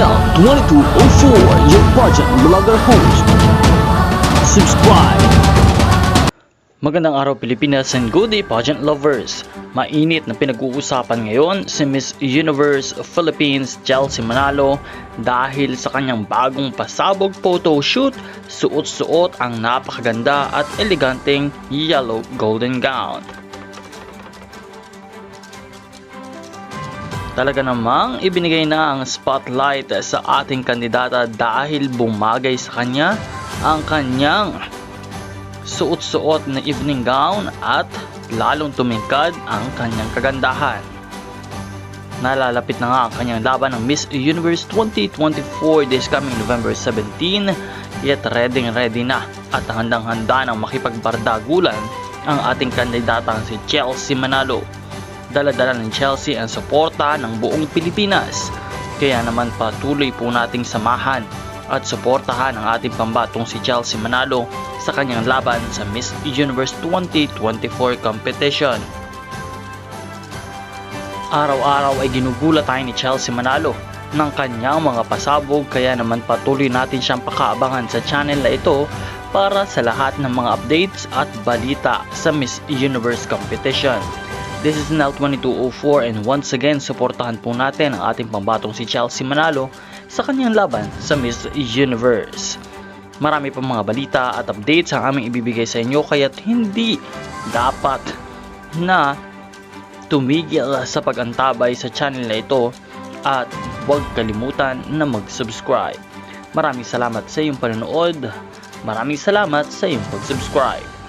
Snell 2204, your pageant vlogger host. Subscribe. Magandang araw Pilipinas and good day pageant lovers. Mainit na pinag-uusapan ngayon si Miss Universe Philippines Chelsea Manalo dahil sa kanyang bagong pasabog photoshoot, suot-suot ang napakaganda at eleganteng yellow golden gown. Talaga namang ibinigay na ang spotlight sa ating kandidata dahil bumagay sa kanya ang kanyang suot-suot na evening gown at lalong tumingkad ang kanyang kagandahan. Nalalapit na nga ang kanyang laban ng Miss Universe 2024 this coming November 17 yet ready ready na at handang-handa ng makipagbardagulan ang ating kandidatang si Chelsea Manalo. Daladala ng Chelsea ang suporta ng buong Pilipinas. Kaya naman patuloy po nating samahan at suportahan ang ating pambatong si Chelsea Manalo sa kanyang laban sa Miss Universe 2024 competition. Araw-araw ay ginugulat tayo ni Chelsea Manalo ng kanyang mga pasabog kaya naman patuloy natin siyang pakaabangan sa channel na ito para sa lahat ng mga updates at balita sa Miss Universe competition. This is Nel 2204 and once again suportahan po natin ang ating pambatong si Chelsea Manalo sa kanyang laban sa Miss Universe. Marami pang mga balita at updates ang aming ibibigay sa inyo kaya't hindi dapat na tumigil sa pag-antabay sa channel na ito at huwag kalimutan na mag-subscribe. Maraming salamat sa iyong panonood. Maraming salamat sa iyong pag-subscribe.